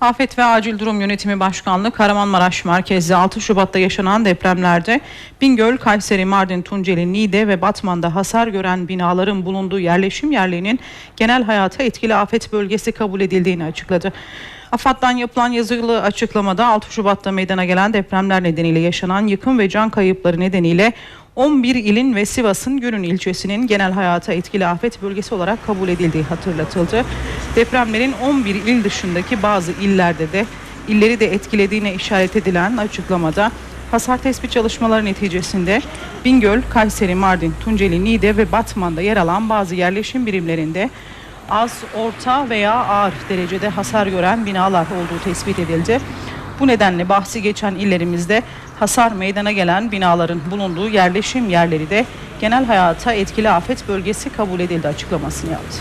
Afet ve Acil Durum Yönetimi Başkanlığı Kahramanmaraş merkezli 6 Şubat'ta yaşanan depremlerde Bingöl, Kayseri, Mardin, Tunceli, Niğde ve Batman'da hasar gören binaların bulunduğu yerleşim yerlerinin genel hayata etkili afet bölgesi kabul edildiğini açıkladı. AFAD'dan yapılan yazılı açıklamada 6 Şubat'ta meydana gelen depremler nedeniyle yaşanan yıkım ve can kayıpları nedeniyle 11 ilin ve Sivas'ın Gürün ilçesinin genel hayata etkili afet bölgesi olarak kabul edildiği hatırlatıldı. Depremlerin 11 il dışındaki bazı illerde de illeri de etkilediğine işaret edilen açıklamada hasar tespit çalışmaları neticesinde Bingöl, Kayseri, Mardin, Tunceli, Niğde ve Batman'da yer alan bazı yerleşim birimlerinde az, orta veya ağır derecede hasar gören binalar olduğu tespit edildi. Bu nedenle bahsi geçen illerimizde hasar meydana gelen binaların bulunduğu yerleşim yerleri de genel hayata etkili afet bölgesi kabul edildi açıklamasını yaptı.